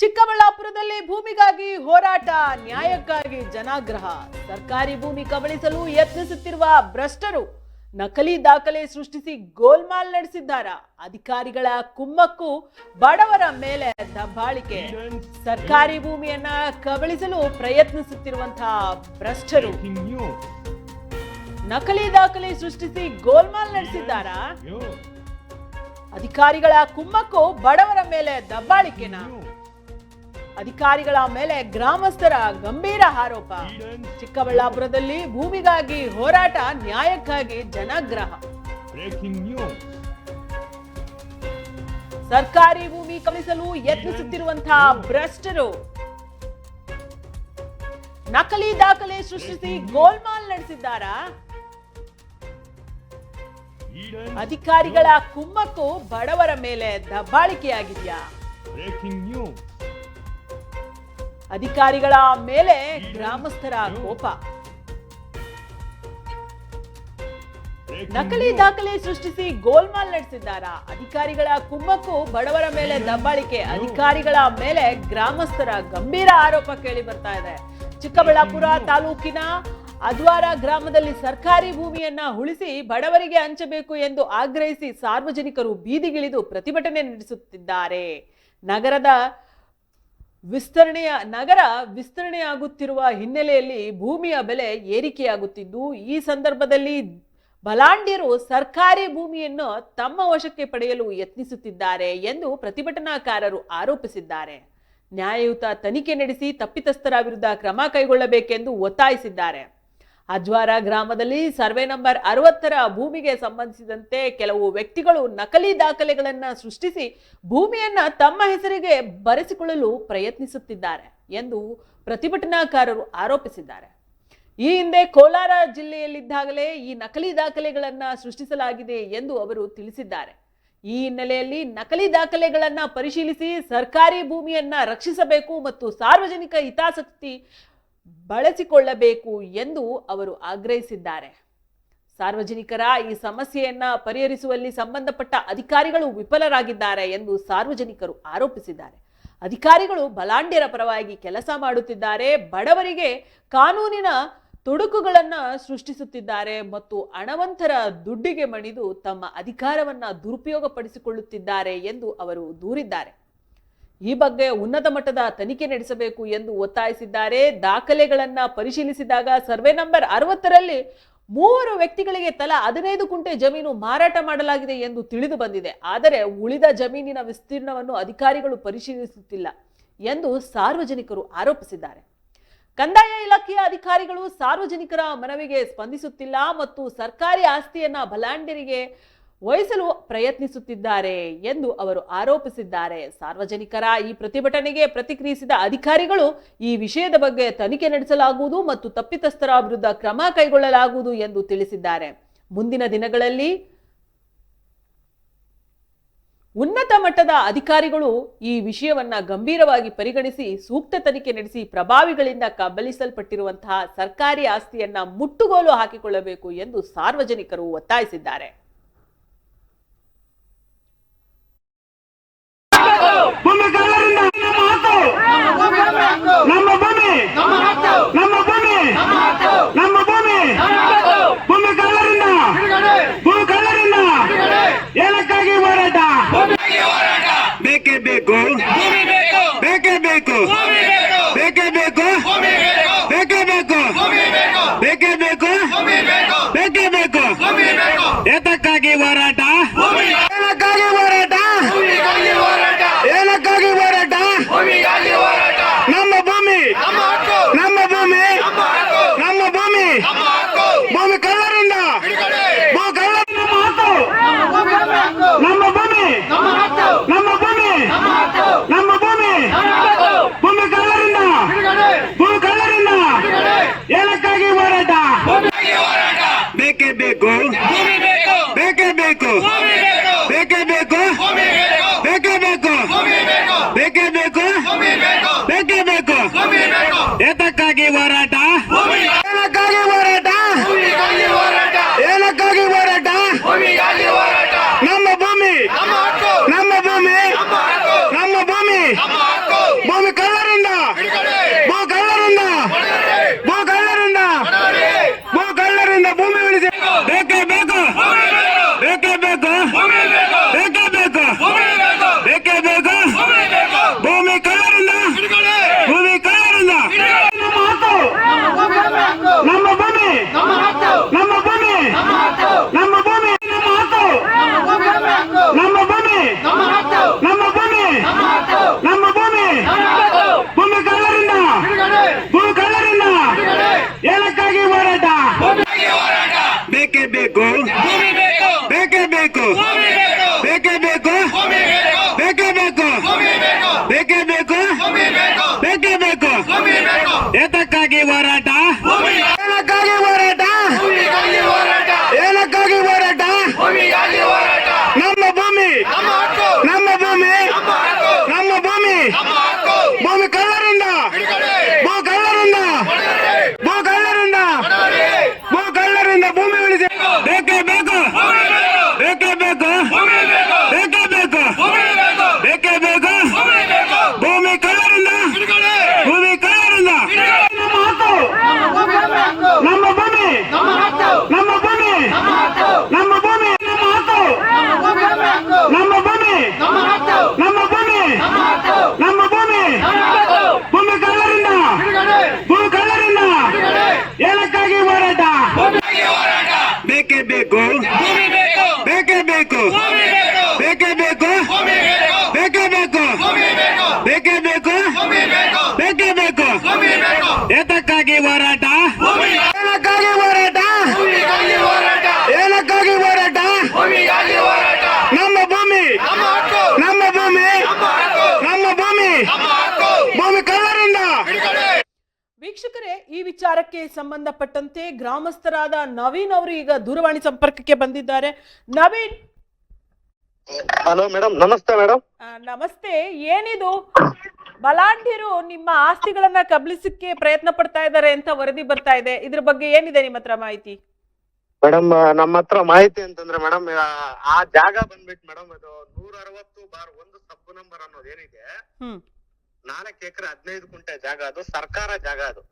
ಚಿಕ್ಕಬಳ್ಳಾಪುರದಲ್ಲಿ ಭೂಮಿಗಾಗಿ ಹೋರಾಟ ನ್ಯಾಯಕ್ಕಾಗಿ ಜನಾಗ್ರಹ. ಸರ್ಕಾರಿ ಭೂಮಿ ಕಬಳಿಸಲು ಯತ್ನಿಸುತ್ತಿರುವ ಭ್ರಷ್ಟರು ನಕಲಿ ದಾಖಲೆ ಸೃಷ್ಟಿಸಿ ಗೋಲ್ಮಾಲ್ ನಡೆಸಿದ್ದಾರ? ಅಧಿಕಾರಿಗಳ ಕುಮ್ಮಕ್ಕು ಬಡವರ ಮೇಲೆ ದಬ್ಬಾಳಿಕೆ. ಸರ್ಕಾರಿ ಭೂಮಿಯನ್ನ ಕಬಳಿಸಲು ಪ್ರಯತ್ನಿಸುತ್ತಿರುವಂತಹ ಭ್ರಷ್ಟರು ನಕಲಿ ದಾಖಲೆ ಸೃಷ್ಟಿಸಿ ಗೋಲ್ಮಾಲ್ ನಡೆಸಿದ್ದಾರ? ಅಧಿಕಾರಿಗಳ ಕುಮ್ಮಕ್ಕು ಬಡವರ ಮೇಲೆ ದಬ್ಬಾಳಿಕೆನ. ಅಧಿಕಾರಿಗಳ ಮೇಲೆ ಗ್ರಾಮಸ್ಥರ ಗಂಭೀರ ಆರೋಪ. ಚಿಕ್ಕಬಳ್ಳಾಪುರದಲ್ಲಿ ಭೂಮಿಗಾಗಿ ಹೋರಾಟ ನ್ಯಾಯಕ್ಕಾಗಿ ಜನಾಗ್ರಹ. ಸರ್ಕಾರಿ ಭೂಮಿ ಕಮಿಸಲು ಯತ್ನಿಸುತ್ತಿರುವಂತಹ ಭ್ರಷ್ಟರು. ನಕಲಿ ದಾಖಲೆ ಸೃಷ್ಟಿಸಿ ಗೋಲ್ಮಾಲ್ ನಡೆಸಿದ್ದಾರಾ? ಅಧಿಕಾರಿಗಳ ಕುಮ್ಮಕ್ಕು ಬಡವರ ಮೇಲೆ ದಬ್ಬಾಳಿಕೆಯಾಗಿದ್ಯಾ. ಅಧಿಕಾರಿಗಳ ಮೇಲೆ ಗ್ರಾಮಸ್ಥರ ಕೋಪ. ನಕಲಿ ದಾಖಲೆ ಸೃಷ್ಟಿಸಿ ಗೋಲ್ಮಾಲ್ ನಡೆಸಿದ್ದಾರಾ. ಅಧಿಕಾರಿಗಳ ಕುಮ್ಮಕ್ಕು ಬಡವರ ಮೇಲೆ ದಬ್ಬಾಳಿಕೆ. ಅಧಿಕಾರಿಗಳ ಮೇಲೆ ಗ್ರಾಮಸ್ಥರ ಗಂಭೀರ ಆರೋಪ ಕೇಳಿ ಬರ್ತಾ ಇದೆ. ಚಿಕ್ಕಬಳ್ಳಾಪುರ ತಾಲೂಕಿನ ಅದ್ವಾರ ಗ್ರಾಮದಲ್ಲಿ ಸರ್ಕಾರಿ ಭೂಮಿಯನ್ನ ಉಳಿಸಿ ಬಡವರಿಗೆ ಹಂಚಬೇಕು ಎಂದು ಆಗ್ರಹಿಸಿ ಸಾರ್ವಜನಿಕರು ಬೀದಿಗಿಳಿದು ಪ್ರತಿಭಟನೆ ನಡೆಸುತ್ತಿದ್ದಾರೆ. ನಗರದ ವಿಸ್ತರಣೆಯ ನಗರ ವಿಸ್ತರಣೆಯಾಗುತ್ತಿರುವ ಹಿನ್ನೆಲೆಯಲ್ಲಿ ಭೂಮಿಯ ಬೆಲೆ ಏರಿಕೆಯಾಗುತ್ತಿದ್ದು, ಈ ಸಂದರ್ಭದಲ್ಲಿ ಬಲಾಂಡ್ಯರು ಸರ್ಕಾರಿ ಭೂಮಿಯನ್ನು ತಮ್ಮ ವಶಕ್ಕೆ ಪಡೆಯಲು ಯತ್ನಿಸುತ್ತಿದ್ದಾರೆ ಎಂದು ಪ್ರತಿಭಟನಾಕಾರರು ಆರೋಪಿಸಿದ್ದಾರೆ. ನ್ಯಾಯಯುತ ತನಿಖೆ ನಡೆಸಿ ತಪ್ಪಿತಸ್ಥರ ವಿರುದ್ಧ ಕ್ರಮ ಕೈಗೊಳ್ಳಬೇಕೆಂದು ಒತ್ತಾಯಿಸಿದ್ದಾರೆ. ಅಜ್ವಾರ ಗ್ರಾಮದಲ್ಲಿ ಸರ್ವೆ ನಂಬರ್ ಅರವತ್ತರ ಭೂಮಿಗೆ ಸಂಬಂಧಿಸಿದಂತೆ ಕೆಲವು ವ್ಯಕ್ತಿಗಳು ನಕಲಿ ದಾಖಲೆಗಳನ್ನು ಸೃಷ್ಟಿಸಿ ಭೂಮಿಯನ್ನು ತಮ್ಮ ಹೆಸರಿಗೆ ಬರೆಸಿಕೊಳ್ಳಲು ಪ್ರಯತ್ನಿಸುತ್ತಿದ್ದಾರೆ ಎಂದು ಪ್ರತಿಭಟನಾಕಾರರು ಆರೋಪಿಸಿದ್ದಾರೆ. ಈ ಹಿಂದೆ ಕೋಲಾರ ಜಿಲ್ಲೆಯಲ್ಲಿದ್ದಾಗಲೇ ಈ ನಕಲಿ ದಾಖಲೆಗಳನ್ನು ಸೃಷ್ಟಿಸಲಾಗಿದೆ ಎಂದು ಅವರು ತಿಳಿಸಿದ್ದಾರೆ. ಈ ಹಿನ್ನೆಲೆಯಲ್ಲಿ ನಕಲಿ ದಾಖಲೆಗಳನ್ನು ಪರಿಶೀಲಿಸಿ ಸರ್ಕಾರಿ ಭೂಮಿಯನ್ನು ರಕ್ಷಿಸಬೇಕು ಮತ್ತು ಸಾರ್ವಜನಿಕ ಹಿತಾಸಕ್ತಿ ಬಳಸಿಕೊಳ್ಳಬೇಕು ಎಂದು ಅವರು ಆಗ್ರಹಿಸಿದ್ದಾರೆ. ಸಾರ್ವಜನಿಕರ ಈ ಸಮಸ್ಯೆಯನ್ನ ಪರಿಹರಿಸುವಲ್ಲಿ ಸಂಬಂಧಪಟ್ಟ ಅಧಿಕಾರಿಗಳು ವಿಫಲರಾಗಿದ್ದಾರೆ ಎಂದು ಸಾರ್ವಜನಿಕರು ಆರೋಪಿಸಿದ್ದಾರೆ. ಅಧಿಕಾರಿಗಳು ಬಲಾಂಡ್ಯರ ಪರವಾಗಿ ಕೆಲಸ ಮಾಡುತ್ತಿದ್ದಾರೆ. ಬಡವರಿಗೆ ಕಾನೂನಿನ ತೊಡಕುಗಳನ್ನ ಸೃಷ್ಟಿಸುತ್ತಿದ್ದಾರೆ ಮತ್ತು ಹಣವಂತರ ದುಡ್ಡಿಗೆ ಮಣಿದು ತಮ್ಮ ಅಧಿಕಾರವನ್ನು ದುರುಪಯೋಗಪಡಿಸಿಕೊಳ್ಳುತ್ತಿದ್ದಾರೆ ಎಂದು ಅವರು ದೂರಿದ್ದಾರೆ. ಈ ಬಗ್ಗೆ ಉನ್ನತ ಮಟ್ಟದ ತನಿಖೆ ನಡೆಸಬೇಕು ಎಂದು ಒತ್ತಾಯಿಸಿದ್ದಾರೆ. ದಾಖಲೆಗಳನ್ನು ಪರಿಶೀಲಿಸಿದಾಗ ಸರ್ವೆ ನಂಬರ್ ಅರವತ್ತರಲ್ಲಿ ಮೂವರು ವ್ಯಕ್ತಿಗಳಿಗೆ ತಲಾ ಹದಿನೈದು ಕುಂಟೆ ಜಮೀನು ಮಾರಾಟ ಮಾಡಲಾಗಿದೆ ಎಂದು ತಿಳಿದು ಬಂದಿದೆ. ಆದರೆ ಉಳಿದ ಜಮೀನಿನ ವಿಸ್ತೀರ್ಣವನ್ನು ಅಧಿಕಾರಿಗಳು ಪರಿಶೀಲಿಸುತ್ತಿಲ್ಲ ಎಂದು ಸಾರ್ವಜನಿಕರು ಆರೋಪಿಸಿದ್ದಾರೆ. ಕಂದಾಯ ಇಲಾಖೆಯ ಅಧಿಕಾರಿಗಳು ಸಾರ್ವಜನಿಕರ ಮನವಿಗೆ ಸ್ಪಂದಿಸುತ್ತಿಲ್ಲ ಮತ್ತು ಸರ್ಕಾರಿ ಆಸ್ತಿಯನ್ನ ಬಲಾಂಡ್ಯರಿಗೆ ವಹಿಸಲು ಪ್ರಯತ್ನಿಸುತ್ತಿದ್ದಾರೆ ಎಂದು ಅವರು ಆರೋಪಿಸಿದ್ದಾರೆ. ಸಾರ್ವಜನಿಕರ ಈ ಪ್ರತಿಭಟನೆಗೆ ಪ್ರತಿಕ್ರಿಯಿಸಿದ ಅಧಿಕಾರಿಗಳು ಈ ವಿಷಯದ ಬಗ್ಗೆ ತನಿಖೆ ನಡೆಸಲಾಗುವುದು ಮತ್ತು ತಪ್ಪಿತಸ್ಥರ ವಿರುದ್ಧ ಕ್ರಮ ಕೈಗೊಳ್ಳಲಾಗುವುದು ಎಂದು ತಿಳಿಸಿದ್ದಾರೆ. ಮುಂದಿನ ದಿನಗಳಲ್ಲಿ ಉನ್ನತ ಮಟ್ಟದ ಅಧಿಕಾರಿಗಳು ಈ ವಿಷಯವನ್ನ ಗಂಭೀರವಾಗಿ ಪರಿಗಣಿಸಿ ಸೂಕ್ತ ತನಿಖೆ ನಡೆಸಿ ಪ್ರಭಾವಿಗಳಿಂದ ಕಬಲಿಸಲ್ಪಟ್ಟಿರುವಂತಹ ಸರ್ಕಾರಿ ಆಸ್ತಿಯನ್ನ ಮುಟ್ಟುಗೋಲು ಹಾಕಿಕೊಳ್ಳಬೇಕು ಎಂದು ಸಾರ್ವಜನಿಕರು ಒತ್ತಾಯಿಸಿದ್ದಾರೆ ಭೂಮಿ ಕಳ್ಳರಿಂದ ನಮ್ಮ ಹಕ್ಕು ನಮ್ಮ ಬೇಕೇ ಬೇಕು? ಬೇಕೇ ಬೇಕು? ಬೇಕೇ ಬೇಕು? ಬೇಕೇ ಬೇಕು? ಏತಕ್ಕಾಗಿ ಹೋರಾಟ? ಏನಕ್ಕಾಗಿ ಹೋರಾಟ? ಏನಕ್ಕಾಗಿ ಹೋರಾಟ? ನಮ್ಮ ಭೂಮಿ ನಮ್ಮ ಭೂಮಿ ನಮ್ಮ ಭೂಮಿ ಭೂಮಿ ಕಳ್ಳರಿಂದ. ವೀಕ್ಷಕರೇ, ಈ ವಿಚಾರಕ್ಕೆ ಸಂಬಂಧಪಟ್ಟಂತೆ ಗ್ರಾಮಸ್ಥರಾದ ನವೀನ್ ಅವರು ಈಗ ದೂರವಾಣಿ ಸಂಪರ್ಕಕ್ಕೆ ಬಂದಿದ್ದಾರೆ. ನವೀನ್ ಹಲೋ ಮೇಡಮ್ ನಮಸ್ತೆ ಮೇಡಮ್. ನಮಸ್ತೆ ಏನಿದು? ಬಲಾಂಡಿರು ನಿಮ್ಮ ಆಸ್ತಿಗಳನ್ನ ಕಬಳಿಸಕ್ಕೆ ಪ್ರಯತ್ನ ಪಡ್ತಾ ಇದ್ದಾರೆ ಅಂತ ವರದಿ ಬರ್ತಾ ಇದೆ. ಇದ್ರ ಬಗ್ಗೆ ಏನಿದೆ ನಿಮ್ಮ ಹತ್ರ ಮಾಹಿತಿ? ಮೇಡಮ್ ನಮ್ಮ ಹತ್ರ ಮಾಹಿತಿ ಅಂತಂದ್ರೆ ಮೇಡಮ್ ಆ ಜಾಗ ಬಂದ್ಬಿಟ್ಟು ಮೇಡಮ್ ಅದು ನೂರ ಅರವತ್ತು ಬಾರ್ ಒಂದು ಸಬ್ ನಂಬರ್ ಅನ್ನೋದು ಏನಿದೆ? ನಾಲ್ಕು ಎಕರೆ ಹದಿನೈದು ಕುಂಟೆ ಜಾಗ ಅದು ಸರ್ಕಾರ ಜಾಗ ಅದು.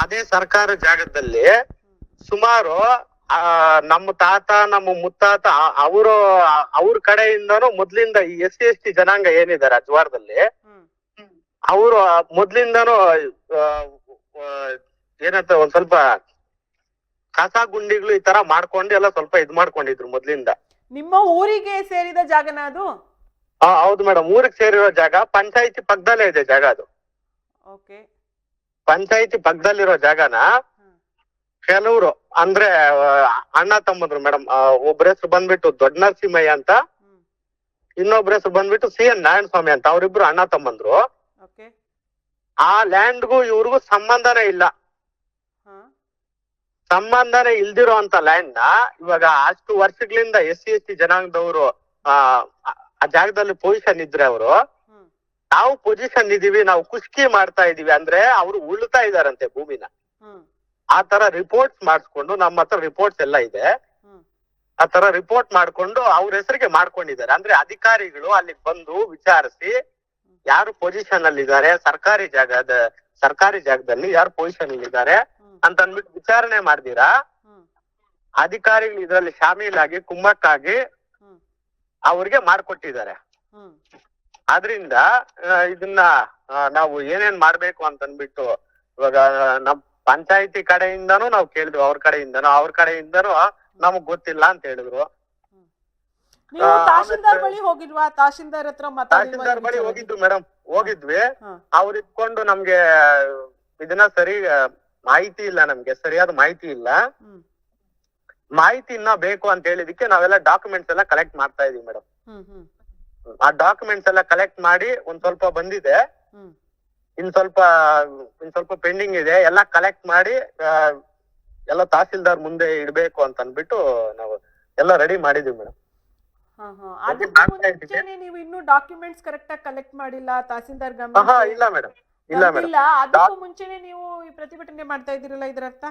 ಅದೇ ಸರ್ಕಾರ ಜಾಗದಲ್ಲಿ ಸುಮಾರು ಆ ನಮ್ಮ ತಾತ ನಮ್ಮ ಮುತ್ತಾತ ಅವರು ಅವ್ರ ಕಡೆಯಿಂದನೂ ಮೊದ್ಲಿಂದ ಈ ಎಸ್ ಸಿ ಎಸ್ ಟಿ ಜನಾಂಗ ಏನಿದ್ದಾರೆ ಅಜ್ವಾರದಲ್ಲಿ ಅವರು ಮೊದ್ಲಿಂದನೂ ಏನಂತ ಒಂದ್ ಸ್ವಲ್ಪ ಕಸ ಗುಂಡಿಗಳು ಈ ತರ ಮಾಡ್ಕೊಂಡು ಎಲ್ಲ ಸ್ವಲ್ಪ ಇದ್ ಮಾಡ್ಕೊಂಡಿದ್ರು ಮೊದ್ಲಿಂದ. ನಿಮ್ಮ ಊರಿಗೆ ಸೇರಿದ ಜಾಗನ ಅದು? ಹೌದು ಮೇಡಮ್ ಊರಿಗೆ ಸೇರಿರೋ ಜಾಗ ಪಂಚಾಯತಿ ಪಕ್ಕದಲ್ಲೇ ಇದೆ ಜಾಗ ಅದು. ಪಂಚಾಯತಿ ಪಕ್ಕದಲ್ಲಿರೋ ಜಾಗನ ಕೆಲವರು ಅಂದ್ರೆ ಅಣ್ಣ ತಮ್ಮಂದ್ರು ಮೇಡಮ್ ಒಬ್ಬರ ಹೆಸರು ಬಂದ್ಬಿಟ್ಟು ದೊಡ್ಡ ನರಸಿಂಹಯ್ಯ ಅಂತ ಇನ್ನೊಬ್ಬರ ಹೆಸರು ಬಂದ್ಬಿಟ್ಟು ಸಿ ಎನ್ ನಾರಾಯಣ ಸ್ವಾಮಿ ಅಂತ ಅವರಿಬ್ರು ಅಣ್ಣ ತಮ್ಮಂದ್ರು. ಆ ಲ್ಯಾಂಡ್ಗೂ ಇವ್ರಿಗೂ ಸಂಬಂಧನೇ ಇಲ್ಲ. ಸಂಬಂಧನೇ ಇಲ್ದಿರೋ ಅಂತ ಲ್ಯಾಂಡ್ನ ಇವಾಗ ಅಷ್ಟು ವರ್ಷಗಳಿಂದ ಎಸ್ ಸಿ ಎಸ್ ಟಿ ಜನಾಂಗದವರು ಆ ಜಾಗದಲ್ಲಿ ಪೊಸಿಷನ್ ಇದ್ರೆ ಅವರು ನಾವು ಪೊಸಿಷನ್ ಇದೀವಿ ನಾವು ಕುಸ್ಕಿ ಮಾಡ್ತಾ ಇದೀವಿ ಅಂದ್ರೆ ಅವರು ಉಳ್ತಾ ಇದಾರಂತೆ ಭೂಮಿನ. ಆ ತರ ರಿಪೋರ್ಟ್ಸ್ ಮಾಡಿಸ್ಕೊಂಡು ನಮ್ಮ ಹತ್ರ ರಿಪೋರ್ಟ್ಸ್ ಎಲ್ಲ ಇದೆ. ಆ ತರ ರಿಪೋರ್ಟ್ ಮಾಡ್ಕೊಂಡು ಅವ್ರ ಹೆಸರಿಗೆ ಮಾಡ್ಕೊಂಡಿದ್ದಾರೆ. ಅಂದ್ರೆ ಅಧಿಕಾರಿಗಳು ಅಲ್ಲಿಗೆ ಬಂದು ವಿಚಾರಿಸಿ ಯಾರು ಪೊಸಿಷನ್ ಅಲ್ಲಿ ಇದ್ದಾರೆ ಸರ್ಕಾರಿ ಜಾಗದ ಸರ್ಕಾರಿ ಜಾಗದಲ್ಲಿ ಯಾರು ಪೊಸಿಷನ್ ಅಲ್ಲಿ ಇದ್ದಾರೆ ಅಂತ ಅಂದ್ಬಿಟ್ಟು ವಿಚಾರಣೆ ಮಾಡ್ದಿರಾ? ಅಧಿಕಾರಿಗಳು ಇದರಲ್ಲಿ ಶಾಮೀಲಾಗಿ ಕುಮ್ಮಕ್ಕಾಗಿ ಅವ್ರಿಗೆ ಮಾಡ್ಕೊಟ್ಟಿದ್ದಾರೆ. ಆದ್ರಿಂದ ಇದನ್ನ ನಾವು ಏನೇನ್ ಮಾಡ್ಬೇಕು ಅಂತ ಅಂದ್ಬಿಟ್ಟು ಇವಾಗ ನಮ್ ಪಂಚಾಯತಿ ಕಡೆಯಿಂದನೂ ನಾವು ಕೇಳಿದ್ವಿ ಅವ್ರ ಕಡೆಯಿಂದನೂ ಅವ್ರ ಕಡೆಯಿಂದನೂ ನಮಗ್ ಗೊತ್ತಿಲ್ಲ ಅಂತ ಹೇಳಿದ್ರು. ನೀವು ತಹಶೀಲ್ದಾರ್ ಬಳಿ ಹೋಗಿಲ್ವಾ? ತಹಶೀಲ್ದಾರ್ ಹತ್ರ ಮಾತಾಡಿಲ್ವಾ ಈ ಬಳಿ ವಿಚಾರವಾಗಿ? ಹೋಗಿದ್ವಿ ಮೇಡಮ್ ಹೋಗಿದ್ವಿ. ಅವ್ರ ಇಟ್ಕೊಂಡು ನಮ್ಗೆ ಇದನ್ನ ಸರಿ ಮಾಹಿತಿ ಇಲ್ಲ ನಮ್ಗೆ ಸರಿಯಾದ ಮಾಹಿತಿ ಇಲ್ಲ. ಮಾಹಿತಿ ಇನ್ನ ಬೇಕು ಅಂತ ಹೇಳಿದಕ್ಕೆ ನಾವೆಲ್ಲ ಡಾಕ್ಯುಮೆಂಟ್ಸ್ ಎಲ್ಲ ಕಲೆಕ್ಟ್ ಮಾಡ್ತಾ ಇದೀವಿ ಮೇಡಮ್ ಆ ಡಾಕ್ಯುಮೆಂಟ್ಸ್ ಎಲ್ಲ ಕಲೆಕ್ಟ್ ಮಾಡಿ ಒಂದ್ ಸ್ವಲ್ಪ ಬಂದಿದೆ. ಇನ್ ಸ್ವಲ್ಪ ಇನ್ ಸ್ವಲ್ಪ ಪೆಂಡಿಂಗ್ ಇದೆ ಎಲ್ಲ ಕಲೆಕ್ಟ್ ಮಾಡಿ ಎಲ್ಲ ತಹಸೀಲ್ದಾರ್ ಮುಂದೆ ಇಡ್ಬೇಕು ಅಂತ ಅನ್ಬಿಟ್ಟು ನಾವು ಎಲ್ಲ ರೆಡಿ ಮಾಡಿದೀವಿ ಮೇಡಮ್ ನೀವು ಇನ್ನು ಡಾಕ್ಯುಮೆಂಟ್ಸ್ ಕರೆಕ್ಟ್ ಆಗಿ ಕಲೆಕ್ಟ್ ಮಾಡಿಲ್ಲ ತಹಸೀಲ್ದಾರ್ ಹಾ ಇಲ್ಲ ಮೇಡಮ್ ಇಲ್ಲ ಮೇಡಮ್ ಅದಕ್ಕೂ ಮುಂಚೆನೆ ನೀವು ಈ ಪ್ರತಿಭಟನೆ ಮಾಡ್ತಾ ಇದ್ದೀರಲ್ಲ ಇದರ ಅರ್ಥ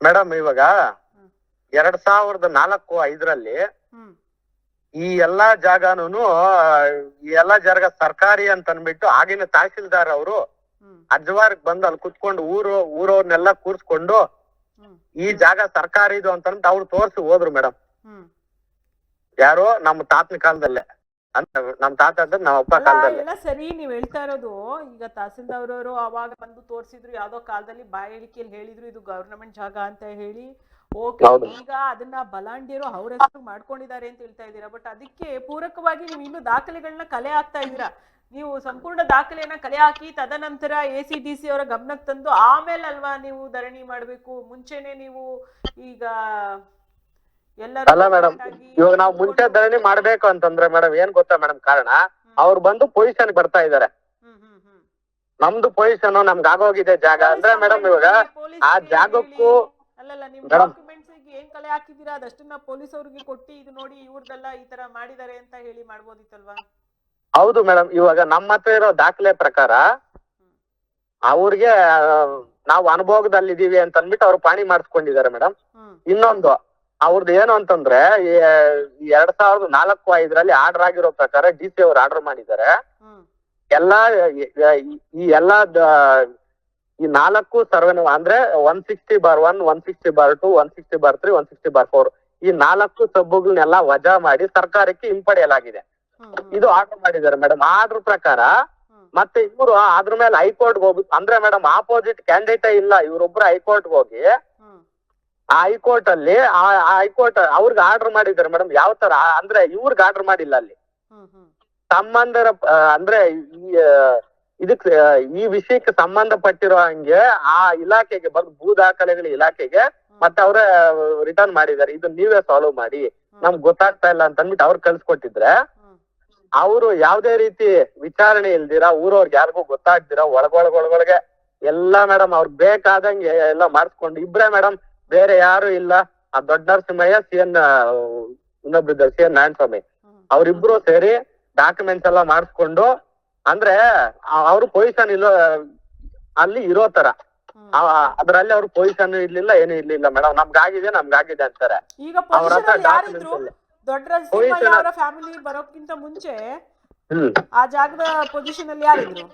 ಮೇಡಮ್ ಇವಾಗ. ಎರಡ್ ಸಾವಿರದ ನಾಲ್ಕು ಐದರಲ್ಲಿ ಈ ಎಲ್ಲಾ ಜಾಗನೂ ಈ ಎಲ್ಲಾ ಜಾಗ ಸರ್ಕಾರಿ ಅಂತ ಅನ್ಬಿಟ್ಟು ಆಗಿನ ತಹಸೀಲ್ದಾರ್ ಅವರು ಅಜ್ವಾರ್ ಬಂದು ಅಲ್ಲಿ ಕುತ್ಕೊಂಡು ಊರು ಊರವ್ರನ್ನೆಲ್ಲ ಕೂರ್ಸ್ಕೊಂಡು ಈ ಜಾಗ ಸರ್ಕಾರಿದು ಅಂತ ಅಂದ್ ಅವ್ರು ತೋರ್ಸಿ ಹೋದ್ರು ಮೇಡಮ್ ಯಾರೋ ನಮ್ಮ ತಾತನ ಕಾಲದಲ್ಲೇ. ಅಂತ ನಮ್ ತಾತ ನಮ್ಮ ಅಪ್ಪ ಕಾಲದಲ್ಲಿ. ಸರಿ ನೀವ್ ಹೇಳ್ತಾ ಇರೋದು. ಈಗ ತಹಸೀಲ್ದಾರ್ ಅವರು ಅವಾಗ ಬಂದು ತೋರಿಸಿದ್ರು ಯಾವ್ದೋ ಕಾಲದಲ್ಲಿ ಬಾಯಿ ಹೇಳಿಕೆಯಲ್ಲಿ ಹೇಳಿದ್ರು ಇದು ಗವರ್ನಮೆಂಟ್ ಜಾಗ ಅಂತ ಹೇಳಿ. ಓಕೆ ಈಗ ಅದನ್ನ ಬಲಾಂಡಿಯರು ಅವ್ರ ಹೆಸರು ಮಾಡ್ಕೊಂಡಿದ್ದಾರೆ ಅಂತ ಹೇಳ್ತಾ ಇದ್ದೀರಾ? ಬಟ್ ಅದಕ್ಕೆ ಪೂರಕವಾಗಿ ನೀವು ಇನ್ನು ದಾಖಲೆಗಳನ್ನ ಕಲೆ ಹಾಕ್ತಾ ಇದ್ದೀರಾ? ನೀವು ಸಂಪೂರ್ಣ ದಾಖಲೆಯನ್ನ ಕಲೆ ಹಾಕಿ ತದನಂತರ ಎ ಸಿ ಡಿ ಸಿ ಅವರ ಗಮನಕ್ಕೆ ತಂದು ಆಮೇಲೆ ಅಲ್ವಾ ನೀವು ಧರಣಿ ಮಾಡ್ಬೇಕು? ಮುಂಚೆನೆ ನೀವು ಈಗ ಎಲ್ಲರೂ ಅಲ್ಲ ಮೇಡಮ್ ಇವಾಗ ನಾವು ಮುಂಚೆ ಧರಣಿ ಮಾಡ್ಬೇಕು ಅಂತಂದ್ರೆ ಮೇಡಮ್ ಏನ್ ಗೊತ್ತಾ ಮೇಡಮ್ ಕಾರಣ? ಅವ್ರು ಬಂದು ಪೊಸಿಷನ್ ಬರ್ತಾ ಇದಾರೆ ನಮ್ದು ಪೊಸಿಷನ್ ನಮ್ಗೆ ಆಗೋಗಿದೆ ಜಾಗ ಅಂದ್ರೆ ಮೇಡಮ್ ಇವಾಗ ಆ ಜಾಗಕ್ಕೂ ಮೇಡಮ್. ಕಲೆ ಹಾಕಿದೀರಾ? ಅದಷ್ಟನ್ನ ಪೊಲೀಸ್ ಅವ್ರಿಗೆ ಕೊಟ್ಟು ಇದು ನೋಡಿ ಇವ್ರದೆಲ್ಲ ಈ ತರ ಮಾಡಿದ್ದಾರೆ ಅಂತ ಹೇಳಿ ಮಾಡ್ಬೋದಿತ್ತಲ್ವಾ? ಹೌದು ಮೇಡಮ್ ಇವಾಗ ನಮ್ಮ ಹತ್ರ ಇರೋ ದಾಖಲೆ ಪ್ರಕಾರ ಅವ್ರಿಗೆ ನಾವು ಅನುಭವದಲ್ಲಿ ಇದೀವಿ ಅಂತ ಅಂದ್ಬಿಟ್ಟು ಅವ್ರು ಪಾಣಿ ಮಾಡಿಸ್ಕೊಂಡಿದ್ದಾರೆ ಮೇಡಮ್ ಇನ್ನೊಂದು ಅವ್ರದ್ದು ಏನು ಅಂತಂದ್ರೆ ಎರಡ್ ಸಾವಿರದ ನಾಲ್ಕು ಐದರಲ್ಲಿ ಆರ್ಡರ್ ಆಗಿರೋ ಪ್ರಕಾರ ಡಿ ಸಿ ಅವ್ರು ಆರ್ಡರ್ ಮಾಡಿದ್ದಾರೆ. ಎಲ್ಲಾ ಈ- ಎಲ್ಲಾ ಈ ನಾಲ್ಕು ಸರ್ವೆ ಅಂದ್ರೆ one sixty bar one one sixty bar two one sixty bar three one sixty bar four ಈ ನಾಲ್ಕು ಸಬ್ಬುಗಳನ್ನೆಲ್ಲ ವಜಾ ಮಾಡಿ ಸರ್ಕಾರಕ್ಕೆ ಹಿಂಪಡೆಯಲಾಗಿದೆ. ಇದು ಆರ್ಡರ್ ಮಾಡಿದ್ದಾರೆ ಮೇಡಮ್. ಆರ್ಡರ್ ಪ್ರಕಾರ ಮತ್ತೆ ಇವರು ಅದ್ರ ಮೇಲೆ ಹೈಕೋರ್ಟ್ ಹೋಗಿ ಅಂದ್ರೆ ಮೇಡಮ್ ಆಪೋಸಿಟ್ ಕ್ಯಾಂಡಿಡೇಟ್ ಇಲ್ಲ. ಇವ್ರೊಬ್ರು ಹೈಕೋರ್ಟ್ ಹೋಗಿ ಆ ಹೈಕೋರ್ಟ್ ಅಲ್ಲಿ ಆ ಹೈಕೋರ್ಟ್ ಅವ್ರಿಗೆ ಆರ್ಡರ್ ಮಾಡಿದ್ದಾರೆ ಮೇಡಮ್. ಯಾವ ತರ? ಅಂದ್ರೆ ಇವ್ರಿಗೆ ಆರ್ಡರ್ ಮಾಡಿಲ್ಲ ಅಲ್ಲಿ. ಸಂಬಂಧರ ಅಂದ್ರೆ ಈ ಇದಕ್ ಈ ವಿಷಯಕ್ಕೆ ಸಂಬಂಧಪಟ್ಟಿರೋ ಹಂಗೆ ಆ ಇಲಾಖೆಗೆ ಬಂದು ಭೂ ದಾಖಲೆಗಳ ಇಲಾಖೆಗೆ ಮತ್ತೆ ಅವ್ರ ರಿಟರ್ನ್ ಮಾಡಿದ್ದಾರೆ. ಇದು ನೀವೇ ಸಾಲ್ವ್ ಮಾಡಿ. ನಮ್ಗೆ ಗೊತ್ತಾಗ್ತಾ ಇಲ್ಲ ಅಂತ ಅಂದ್ಬಿಟ್ಟು ಅವ್ರು ಕಳ್ಸಿಕೊಟ್ಟಿದ್ರೆ ಅವರು ಯಾವ್ದೇ ರೀತಿ ವಿಚಾರಣೆ ಇಲ್ದಿರಾ ಊರವ್ರಿಗೆ ಯಾರಿಗೂ ಗೊತ್ತಾಗ್ದಿರ ಒಳಗೊಳಗೊಳಗೊಳಗೆ ಎಲ್ಲಾ ಎಲ್ಲ ಮೇಡಮ್ ಅವ್ರಿಗೆ ಬೇಕಾದಂಗೆ ಎಲ್ಲ ಮಾಡಿಸ್ಕೊಂಡು ಇಬ್ರೇ ಮೇಡಮ್ ಬೇರೆ ಯಾರು ಇಲ್ಲ. ಆ ದೊಡ್ಡ ನರಸಿಂಹಯ್ಯ ಸಿ ಎನ್ ಇನ್ನೊಬ್ರು ಸಿ ಎನ್ ನಾರಾಯಣಸ್ವಾಮಿ ಅವ್ರಿಬ್ರು ಸೇರಿ ಡಾಕ್ಯುಮೆಂಟ್ಸ್ ಎಲ್ಲ ಮಾಡಿಸ್ಕೊಂಡು ಅಂದ್ರೆ ಅವರು ಪೊಸಿಷನ್ ಇಲ್ಲ ಅಲ್ಲಿ ಇರೋ ತರ. ಅದ್ರಲ್ಲಿ ಅವ್ರ ಪೊಸಿಷನ್ ಇರ್ಲಿಲ್ಲ ಏನು ಇರ್ಲಿಲ್ಲ ಮೇಡಮ್ ನಮ್ಗಾಗಿದೆ ನಮ್ಗಾಗಿದೆ ಅಂತಾರೆ. ಈಗ ದೊಡ್ಡ ನರಸಿಂಹಯ್ಯ ಅವರ ಫ್ಯಾಮಿಲಿ ಬರೋಕ್ಕಿಂತ ಮುಂಚೆ ಆ ಜಾಗದ ಪೊಸಿಷನ್ ಅಲ್ಲಿ ಯಾರಿದ್ರು?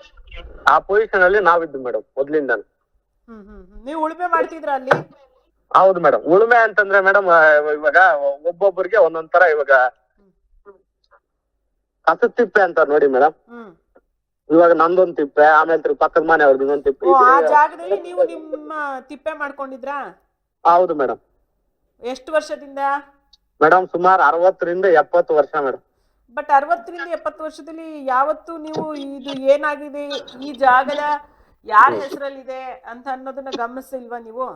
ಆ ಪೊಸಿಷನ್ ಅಲ್ಲಿ ನಾವಿದ್ದು ಮೇಡಮ್ ಮೊದ್ಲಿಂದ. ನೀವು ಉಳುಮೆ ಮಾಡ್ತಿದ್ರ ಅಲ್ಲಿ? ಹೌದು ಮೇಡಮ್ ಉಳುಮೆ ಅಂತಂದ್ರೆ ಮೇಡಮ್ ಇವಾಗ ಒಬ್ಬೊಬ್ಬರಿಗೆ ಒಂದೊಂದ್ ತರ ಇವಾಗ ಕಸದ ತಿಪ್ಪೆ ಅಂತ ನೋಡಿ ಮೇಡಮ್ ಇವಾಗ ನಂದೊಂದ್ ತಿಪ್ಪೆ ಆಮೇಲೆ ತಿರ್ಗಿ ಪಕ್ಕದ ಮನೆ ಅವ್ರದ್ದು ಇನ್ನೊಂದ್ ತಿಪ್ಪೆ. ಆ ಜಾಗದಲ್ಲಿ ನೀವು ನಿಮ್ಮ ತಿಪ್ಪೆ ಮಾಡ್ಕೊಂಡಿದ್ರಾ? ಹೌದು ಮೇಡಮ್. ಎಷ್ಟು ವರ್ಷದಿಂದ? ಮೇಡಮ್ ಸುಮಾರು ಅರವತ್ತರಿಂದ ಎಪ್ಪತ್ತು ವರ್ಷ ಮೇಡಮ್. ಬಟ್ ಅರವತ್ತರಿಂದ ಎಪ್ಪತ್ತು ವರ್ಷದಲ್ಲಿ ಯಾವತ್ತು ನೀವು ಇದು ಏನಾಗಿದೆ? ಈ ಜಾಗದ ಯಾರ ಹೆಸರಲ್ಲಿದೆ ಅಂತ ಅನ್ನೋದನ್ನ ಗಮನಿಸಿಲ್ವಾ ನೀವು?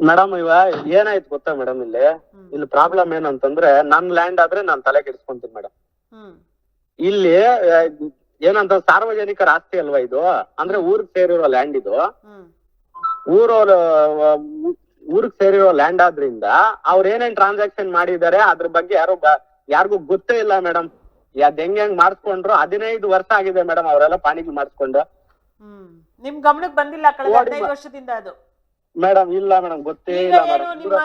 ಮೇಡಮ್ ಇವ ಏನಾಯ್ತು ಗೊತ್ತಾ ಮೇಡಮ್ ಇಲ್ಲಿ. ಇಲ್ಲಿ ಪ್ರಾಬ್ಲಮ್ ಏನಂತಂದ್ರೆ ನನ್ ಲ್ಯಾಂಡ್ ಆದ್ರೆ ನಾನ್ ತಲೆ ಕೆಡಿಸ್ಕೊಂತೀನಿ ಮೇಡಮ್. ಇಲ್ಲಿ ಏನಂತ ಸಾರ್ವಜನಿಕರ ಆಸ್ತಿ ಅಲ್ವಾ ಇದು? ಅಂದ್ರೆ ಊರಿಗೆ ಸೇರಿರೋ ಲ್ಯಾಂಡ್ ಇದು. ಊರವ್ರ ಊರಿಗೆ ಸೇರಿರೋ ಲ್ಯಾಂಡ್ ಆದ್ರಿಂದ ಅವ್ರ ಏನೇನ್ ಟ್ರಾನ್ಸಾಕ್ಷನ್ ಮಾಡಿದ್ದಾರೆ ಅದ್ರ ಬಗ್ಗೆ ಯಾರು ಯಾರಿಗೂ ಗೊತ್ತೇ ಇಲ್ಲ ಮೇಡಮ್ ಅದ್ ಹೆಂಗ್ ಹೆಂಗ್ ಮಾಡಿಸ್ಕೊಂಡ್ರು ಹದಿನೈದು ವರ್ಷ ಆಗಿದೆ ಮೇಡಮ್ ಅವರೆಲ್ಲ ಪಾಣಿಗೆ ಮಾಡಿಸ್ಕೊಂಡು. ನಿಮ್ ಗಮನಕ್ಕೆ ಬಂದಿಲ್ಲ ಕಳೆದ ನೋಡಿ ಹದಿನೈದು ವರ್ಷದಿಂದ ಅದು. ಮೇಡಮ್ ಇಲ್ಲ ಮೇಡಮ್ ಗೊತ್ತೇ ಇಲ್ಲ ಮೇಡಮ್ ನಿಮ್ಮ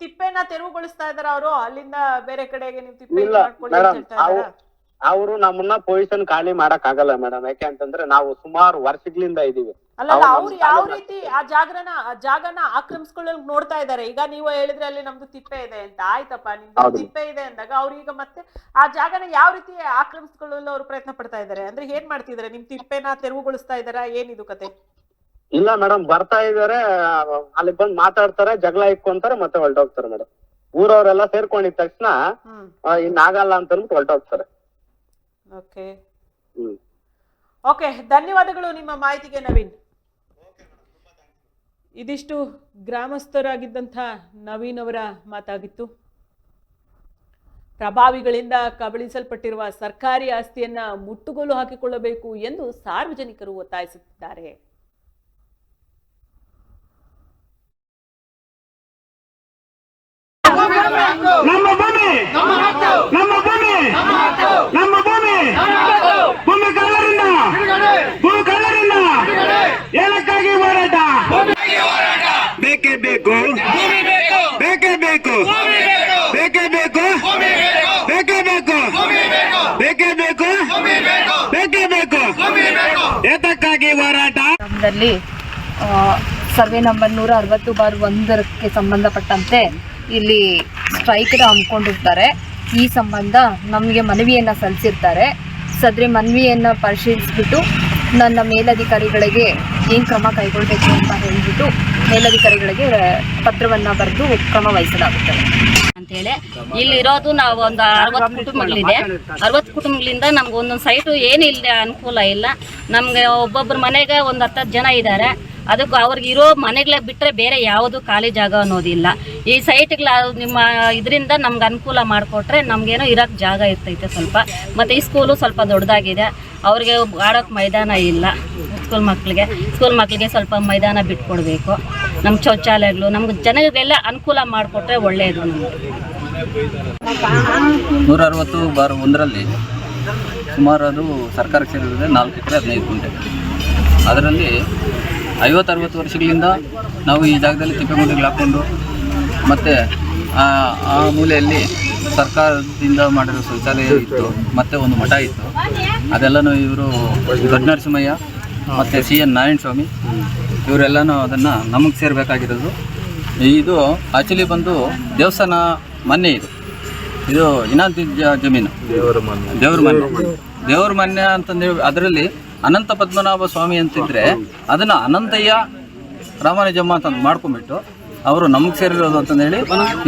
ತಿಪ್ಪೆನ ತೆರವುಗೊಳಿಸ್ತಾ ಇದಾರ ಅವರು? ಅಲ್ಲಿಂದ ಬೇರೆ ಕಡೆಗೆ ನೀವು ತಿಪ್ಪೆ ಇಲ್ಲ, ಅವರು ನಮ್ಮನ್ನ ಪೊಸಿಷನ್ ಖಾಲಿ ಮಾಡಕ್ ಆಗಲ್ಲ ಮೇಡಮ್ ಯಾಕೆ ಅಂತಂದ್ರೆ ನಾವು ಸುಮಾರು ವರ್ಷಗಳಿಂದ ಇದೀವಿ. ಅಲ್ಲಲ್ಲ ಅವ್ರು ಯಾವ ರೀತಿ ಆ ಜಾಗರಣ ಆ ಜಾಗನ ಆಕ್ರಮಿಸ್ಕೊಳ್ಳೋಕ್ ನೋಡ್ತಾ ಇದ್ದಾರೆ. ಈಗ ನೀವು ಹೇಳಿದ್ರೆ ಅಲ್ಲಿ ನಮ್ದು ತಿಪ್ಪೆ ಇದೆ ಅಂತ. ಆಯ್ತಪ್ಪ ನಿಮ್ದು ತಿಪ್ಪೆ ಇದೆ ಅಂದಾಗ ಅವ್ರು ಈಗ ಮತ್ತೆ ಆ ಜಾಗನ ಯಾವ ರೀತಿ ಆಕ್ರಮಿಸ್ಕೊಳ್ಳಲು ಅವ್ರು ಪ್ರಯತ್ನ ಪಡ್ತಾ ಇದ್ದಾರೆ? ಅಂದ್ರೆ ಏನ್ ಮಾಡ್ತಿದಾರೆ ನಿಮ್ ತಿಪ್ಪೆನ ತೆರವುಗೊಳಿಸ್ತಾ ಇದಾರ ಏನಿದು ಕತೆ? ಇಲ್ಲ ಮೇಡಮ್ ಬರ್ತಾ ಇದಾರೆ ಅಲ್ಲಿ ಬಂದ್ ಮಾತಾಡ್ತಾರೆ ಜಗಳ ಇಕ್ಕೊಂತಾರೆ ಮತ್ತೆ ಹೊರಟೋಗ್ತಾರೆ ಮೇಡಮ್ ಊರವರೆಲ್ಲ ಸೇರ್ಕೊಂಡಿದ ತಕ್ಷಣ ಇನ್ ಆಗಲ್ಲ ಅಂತ ಅಂದ್ಬಿಟ್ಟು ಹೊರಟೋಗ್ತಾರೆ. ಓಕೆ ಓಕೆ ಧನ್ಯವಾದಗಳು ನಿಮ್ಮ ಮಾಹಿತಿಗೆ ನವೀನ್. ಇದಿಷ್ಟು ಗ್ರಾಮಸ್ಥರಾಗಿದ್ದಂಥ ನವೀನ್ ಅವರ ಮಾತಾಗಿತ್ತು. ಪ್ರಭಾವಿಗಳಿಂದ ಕಬಳಿಸಲ್ಪಟ್ಟಿರುವ ಸರ್ಕಾರಿ ಆಸ್ತಿಯನ್ನ ಮುಟ್ಟುಗೋಲು ಹಾಕಿಕೊಳ್ಳಬೇಕು ಎಂದು ಸಾರ್ವಜನಿಕರು ಒತ್ತಾಯಿಸುತ್ತಿದ್ದಾರೆ ನಮ್ಮ ಭೂಮಿ ನಮ್ಮ ಭೂಮಿ ನಮ್ಮ ಭೂಮಿ ಭೂಮಿ ಕಳ್ಳರಿಂದ ಭೂಮಿ ಕಳ್ಳರಿಂದ ಏನಕ್ಕಾಗಿ ಹೋರಾಟ ಬೇಕೇ ಬೇಕು ಬೇಕೇ ಬೇಕು ಬೇಕೇ ಬೇಕು ಬೇಕೇ ಬೇಕು ಬೇಕೇ ಬೇಕು ಬೇಕೇ ಬೇಕು ಏತಕ್ಕಾಗಿ ಆ, ಸರ್ವೆ ನಂಬರ್ ನೂರ ಅರವತ್ತು ಬಾರ್ ಒಂದಕ್ಕೆ ಸಂಬಂಧಪಟ್ಟಂತೆ ಇಲ್ಲಿ ಸ್ಟ್ರೈಕ್ನ ಹಮ್ಮಿಕೊಂಡಿರ್ತಾರೆ. ಈ ಸಂಬಂಧ ನಮಗೆ ಮನವಿಯನ್ನು ಸಲ್ಲಿಸಿರ್ತಾರೆ. ಸದ್ರೆ ಮನವಿಯನ್ನು ಪರಿಶೀಲಿಸಿಬಿಟ್ಟು ನನ್ನ ಮೇಲಧಿಕಾರಿಗಳಿಗೆ ಏನು ಕ್ರಮ ಕೈಗೊಳ್ಳಬೇಕು ಅಂತ ಹೇಳಿಬಿಟ್ಟು ಮೇಲಧಿಕಾರಿಗಳಿಗೆ ಪತ್ರವನ್ನು ಬರೆದು ಕ್ರಮ ವಹಿಸಲಾಗುತ್ತದೆ. ಅಂತೇಳಿ. ಇಲ್ಲಿರೋದು ನಾವು ಒಂದು ಅರವತ್ತು ಕುಟುಂಬಗಳಿದೆ. ಅರವತ್ತು ಕುಟುಂಬಗಳಿಂದ ನಮ್ಗೆ ಒಂದೊಂದು ಸೈಟು ಏನು ಇಲ್ಲದೆ ಅನುಕೂಲ ಇಲ್ಲ. ನಮಗೆ ಒಬ್ಬೊಬ್ಬರ ಮನೆಗೆ ಒಂದು ಹತ್ತತ್ತು ಜನ ಇದ್ದಾರೆ ಅದಕ್ಕೆ ಅವ್ರಿಗೆ ಇರೋ ಮನೆಗಳೇ ಬಿಟ್ಟರೆ ಬೇರೆ ಯಾವುದು ಖಾಲಿ ಜಾಗ ಅನ್ನೋದಿಲ್ಲ. ಈ ಸೈಟ್ಗಳ ನಿಮ್ಮ ಇದರಿಂದ ನಮ್ಗೆ ಅನುಕೂಲ ಮಾಡಿಕೊಟ್ರೆ ನಮಗೇನೋ ಇರೋಕ್ಕೆ ಜಾಗ ಇರ್ತೈತೆ ಸ್ವಲ್ಪ. ಮತ್ತು ಈ ಸ್ಕೂಲು ಸ್ವಲ್ಪ ದೊಡ್ಡದಾಗಿದೆ ಅವ್ರಿಗೆ ಆಡೋಕ್ಕೆ ಮೈದಾನ ಇಲ್ಲ. ಸ್ಕೂಲ್ ಮಕ್ಕಳಿಗೆ ಸ್ಕೂಲ್ ಮಕ್ಕಳಿಗೆ ಸ್ವಲ್ಪ ಮೈದಾನ ಬಿಟ್ಕೊಡ್ಬೇಕು. ನಮ್ಮ ಶೌಚಾಲಯಗಳು, ನಮ್ಗೆ ಜನರಿಗೆಲ್ಲ ಅನುಕೂಲ ಮಾಡಿಕೊಟ್ರೆ ಒಳ್ಳೆಯದು ನಮಗೆ. ನೂರ ಅರವತ್ತು ಬಾರ್ ಒಂದರಲ್ಲಿ ಸುಮಾರು ಅದು ಸರ್ಕಾರ ಸೇರಿದ್ರೆ ನಾಲ್ಕು ಎಕರೆ, ಹದಿನೈದು ಗುಂಟೆ ಅದರಲ್ಲಿ ಐವತ್ತು ಅರವತ್ತು ವರ್ಷಗಳಿಂದ ನಾವು ಈ ಜಾಗದಲ್ಲಿ ತಿಪ್ಪೆಗುಂಡಿಗಳು ಹಾಕ್ಕೊಂಡು ಮತ್ತು ಆ ಮೂಲೆಯಲ್ಲಿ ಸರ್ಕಾರದಿಂದ ಮಾಡಿರೋ ಶೌಚಾಲಯ ಇತ್ತು, ಮತ್ತು ಒಂದು ಮಠ ಇತ್ತು. ಅದೆಲ್ಲನೂ ಇವರು ದೊಡ್ಡ ನರಸಿಂಹಯ್ಯ ಮತ್ತು ಸಿ ಎನ್ ನಾರಾಯಣ ಸ್ವಾಮಿ ಇವರೆಲ್ಲನೂ ಅದನ್ನು ನಮಗೆ ಸೇರಬೇಕಾಗಿರೋದು. ಇದು ಆ್ಯಕ್ಚುಲಿ ಬಂದು ದೇವಸ್ಥಾನ ಮನೆ ಇದು. ಇದು ಇನಾಂತಿ ಜಮೀನು. ದೇವರ ಮನೆ. ದೇವ್ರ ಮನೆ. ಅಂತಂದೇಳಿ ಅದರಲ್ಲಿ ಅನಂತ ಪದ್ಮನಾಭ ಸ್ವಾಮಿ ಅಂತಿದ್ರೆ ಅದನ್ನ ಅನಂತಯ್ಯ ರಾಮಾನುಜಮ್ಮ ಅಂತ ಮಾಡ್ಕೊಂಡ್ಬಿಟ್ಟು ಅವರು ನಮಗೆ ಸೇರಿರೋದು ಅಂತಂದೇಳಿ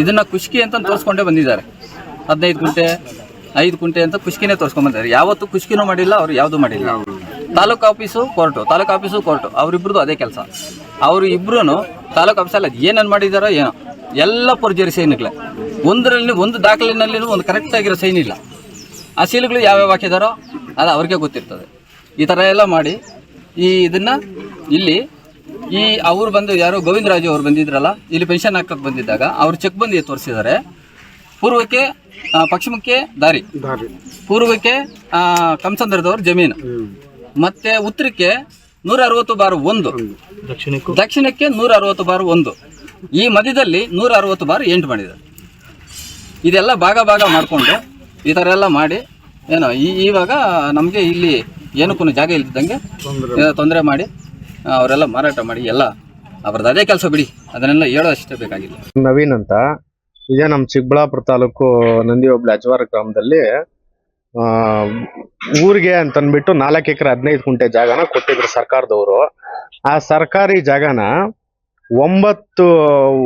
ಇದನ್ನ ಕುಷ್ಕಿ ಅಂತ ತೋರಿಸ್ಕೊಂಡೇ ಬಂದಿದ್ದಾರೆ. ಹದಿನೈದು ಗುಂಟೆ ಐದು ಗುಂಟೆ ಅಂತ ಕುಷ್ಕಿನೇ ತೋರಿಸ್ಕೊಂಡ್ ಬಂದಿದ್ದಾರೆ. ಯಾವತ್ತು ಕುಷ್ಕಿನೂ ಮಾಡಿಲ್ಲ ಅವ್ರು ಯಾವುದೂ ಮಾಡಿಲ್ಲ. Taluk office court taluk office court ಅವರಿಬ್ರದ್ದು ಅದೇ ಕೆಲಸ. ಅವರು ಇಬ್ರು ತಾಲೂಕು ಆಫೀಸಲ್ಲಿ ಏನೇನು ಮಾಡಿದಾರೋ ಏನೋ ಎಲ್ಲ ಪರ್ಜರಿ ಸೈನ್ಗಳೇ ಒಂದರಲ್ಲಿ ಒಂದು ದಾಖಲಿನಲ್ಲಿ ಒಂದು ಕರೆಕ್ಟ್ ಆಗಿರೋ ಸೈನ್ ಇಲ್ಲ. ಆ ಸೀಲುಗಳು ಯಾವ್ಯಾವ ಹಾಕಿದಾರೋ ಅದು ಅವ್ರಿಗೆ ಗೊತ್ತಿರ್ತದೆ. ಈ ಥರ ಎಲ್ಲ ಮಾಡಿ ಈ ಇದನ್ನ ಇಲ್ಲಿ ಈ ಅವ್ರು ಬಂದು ಯಾರೋ ಗೋವಿಂದರಾಜು ಅವ್ರು ಬಂದಿದ್ರಲ್ಲ ಇಲ್ಲಿ ಪೆನ್ಷನ್ ಹಾಕಕ್ಕೆ ಬಂದಿದ್ದಾಗ ಅವ್ರು ಚೆಕ್ ಬಂದು ತೋರಿಸಿದ್ದಾರೆ ಪೂರ್ವಕ್ಕೆ ಪಶ್ಚಿಮಕ್ಕೆ ದಾರಿ. ಪೂರ್ವಕ್ಕೆ ಆ, ಕಮಸಂದ್ರದವ್ರ ಜಮೀನು. ಮತ್ತೆ ಉತ್ತರಕ್ಕೆ ನೂರ ಅರವತ್ತು ಬಾರು ಒಂದು. ದಕ್ಷಿಣಕ್ಕೆ? ನೂರ ಅರವತ್ತು ಬಾರು ಒಂದು. ಈ ಮಧ್ಯದಲ್ಲಿ ನೂರ ಅರವತ್ತು ಬಾರು ಎಂಟು ಮಾಡಿದೆ. ಇದೆಲ್ಲ ಭಾಗ ಭಾಗ ಮಾಡಿಕೊಂಡು ಈ ಥರ ಎಲ್ಲ ಮಾಡಿ ಏನೋ ಈ ಇವಾಗ ನಮಗೆ ಇಲ್ಲಿ ಏನಕ್ಕೂ ಜಾಗ ಇಲ್ದಿದ್ದಂಗೆ ತೊಂದರೆ ಮಾಡಿ ಅವರೆಲ್ಲ ಮಾರಾಟ ಮಾಡಿ ಎಲ್ಲ ಅವ್ರದ್ದು ಅದೇ ಕೆಲಸ ಬಿಡಿ. ಅದನ್ನೆಲ್ಲ ಹೇಳೋದಷ್ಟೇ ಬೇಕಾಗಿಲ್ಲ. ನವೀನ್ ಅಂತ. ಇದೇ ನಮ್ಮ ಚಿಕ್ಕಬಳ್ಳಾಪುರ ತಾಲೂಕು ನಂದಿ ಹೋಬಳಿ ಅಜ್ವಾರ ಗ್ರಾಮದಲ್ಲಿ ಊರಿಗೆ ಅಂತಂದ್ಬಿಟ್ಟು ನಾಲ್ಕು ಎಕರೆ ಹದಿನೈದು ಗುಂಟೆ ಜಾಗನ ಕೊಟ್ಟಿದ್ರು ಸರ್ಕಾರದವರು. ಆ ಸರ್ಕಾರಿ ಜಾಗನ ಒಂಬತ್ತು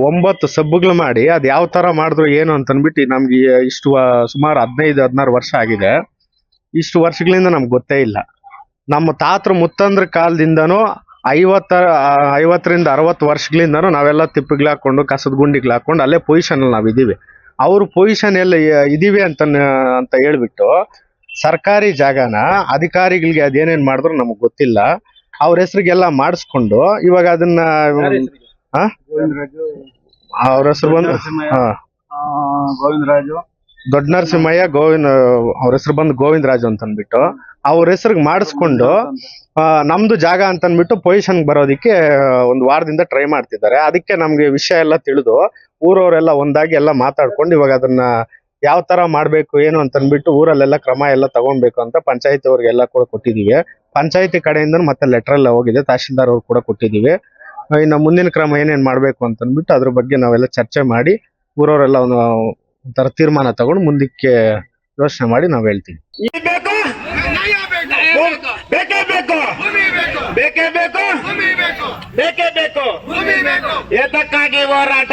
ಒಂಬತ್ತು ಸಬ್ಬುಗಳು ಮಾಡಿ ಅದು ಯಾವ ತರ ಮಾಡಿದ್ರು ಏನು ಅಂತಂದ್ಬಿಟ್ಟು ನಮ್ಗೆ ಇಷ್ಟು ಸುಮಾರು ಹದಿನೈದು ಹದಿನಾರು ವರ್ಷ ಆಗಿದೆ. ಇಷ್ಟು ವರ್ಷಗಳಿಂದ ನಮ್ಗೆ ಗೊತ್ತೇ ಇಲ್ಲ. ನಮ್ಮ ತಾತ್ರ ಮುತ್ತಂದ್ರ ಕಾಲದಿಂದನೂ ಐವತ್ತ ಆ, ಐವತ್ತರಿಂದ ಅರವತ್ತು ವರ್ಷಗಳಿಂದನೂ ನಾವೆಲ್ಲ ತಿಪ್ಪಿಗಳು ಹಾಕೊಂಡು ಕಸದ ಗುಂಡಿಗಳು ಹಾಕೊಂಡು ಅಲ್ಲೇ ಪೊಸಿಷನ್ ಅಲ್ಲಿ ನಾವು ಇದೀವಿ ಅವ್ರ ಪೊಸಿಷನ್ ಎಲ್ಲ ಇದೀವಿ ಅಂತ ಅಂತ ಹೇಳ್ಬಿಟ್ಟು ಸರ್ಕಾರಿ ಜಾಗನ ಅಧಿಕಾರಿಗಳಿಗೆ ಅದೇನೇನ್ ಮಾಡಿದ್ರು ನಮಗ್ ಗೊತ್ತಿಲ್ಲ. ಅವ್ರ ಹೆಸರಿಗೆಲ್ಲ ಮಾಡಿಸ್ಕೊಂಡು ಇವಾಗ ಅದನ್ನ ಆ? ಅವ್ರ ಹೆಸರು ಬಂದು ಹಾ. ಗೋವಿಂದರಾಜು. ದೊಡ್ಡ ನರಸಿಂಹಯ್ಯ ಗೋವಿಂದ ಅವ್ರ ಹೆಸರು ಬಂದು ಗೋವಿಂದರಾಜು ಅಂತ ಅಂದ್ಬಿಟ್ಟು ಅವ್ರ ಹೆಸರಿಗೆ ಮಾಡಿಸ್ಕೊಂಡು ಆ, ನಮ್ದು ಜಾಗ ಅಂತ ಅಂದ್ಬಿಟ್ಟು ಪೊಸಿಷನ್ ಬರೋದಿಕ್ಕೆ ಒಂದು ವಾರದಿಂದ ಟ್ರೈ ಮಾಡ್ತಿದ್ದಾರೆ. ಅದಕ್ಕೆ ನಮ್ಗೆ ವಿಷಯ ಎಲ್ಲ ತಿಳಿದು ಊರವರೆಲ್ಲ ಒಂದಾಗಿ ಎಲ್ಲ ಮಾತಾಡ್ಕೊಂಡು ಇವಾಗ ಅದನ್ನ ಯಾವ ತರ ಮಾಡ್ಬೇಕು, ಏನು ಅಂತ ಅಂದ್ಬಿಟ್ಟು ಊರಲ್ಲೆಲ್ಲ ಕ್ರಮ ಎಲ್ಲ ತಗೊಬೇಕು ಅಂತ ಪಂಚಾಯತಿ ಅವ್ರಿಗೆಲ್ಲ ಕೂಡ ಕೊಟ್ಟಿದೀವಿ. ಪಂಚಾಯತಿ ಕಡೆಯಿಂದ ಮತ್ತೆ ಲೆಟರ್ ಎಲ್ಲ ಹೋಗಿದೆ, ತಹಶೀಲ್ದಾರ್ ಅವ್ರು ಕೂಡ ಕೊಟ್ಟಿದೀವಿ. ಇನ್ನು ಮುಂದಿನ ಕ್ರಮ ಏನೇನ್ ಮಾಡ್ಬೇಕು ಅಂತ ಅಂದ್ಬಿಟ್ಟು ಅದ್ರ ಬಗ್ಗೆ ನಾವೆಲ್ಲ ಚರ್ಚೆ ಮಾಡಿ ಊರವರೆಲ್ಲ ಒಂದು ಒಂಥರ ತೀರ್ಮಾನ ತಗೊಂಡು ಮುಂದಕ್ಕೆ ಯೋಚನೆ ಮಾಡಿ ನಾವ್ ಹೇಳ್ತೀವಿ ಬೇಕು ಬೇಕೇ ಬೇಕು ಬೇಕೇ ಬೇಕು ಬೇಕೇ. ಎದಕ್ಕಾಗಿ ಹೋರಾಟ?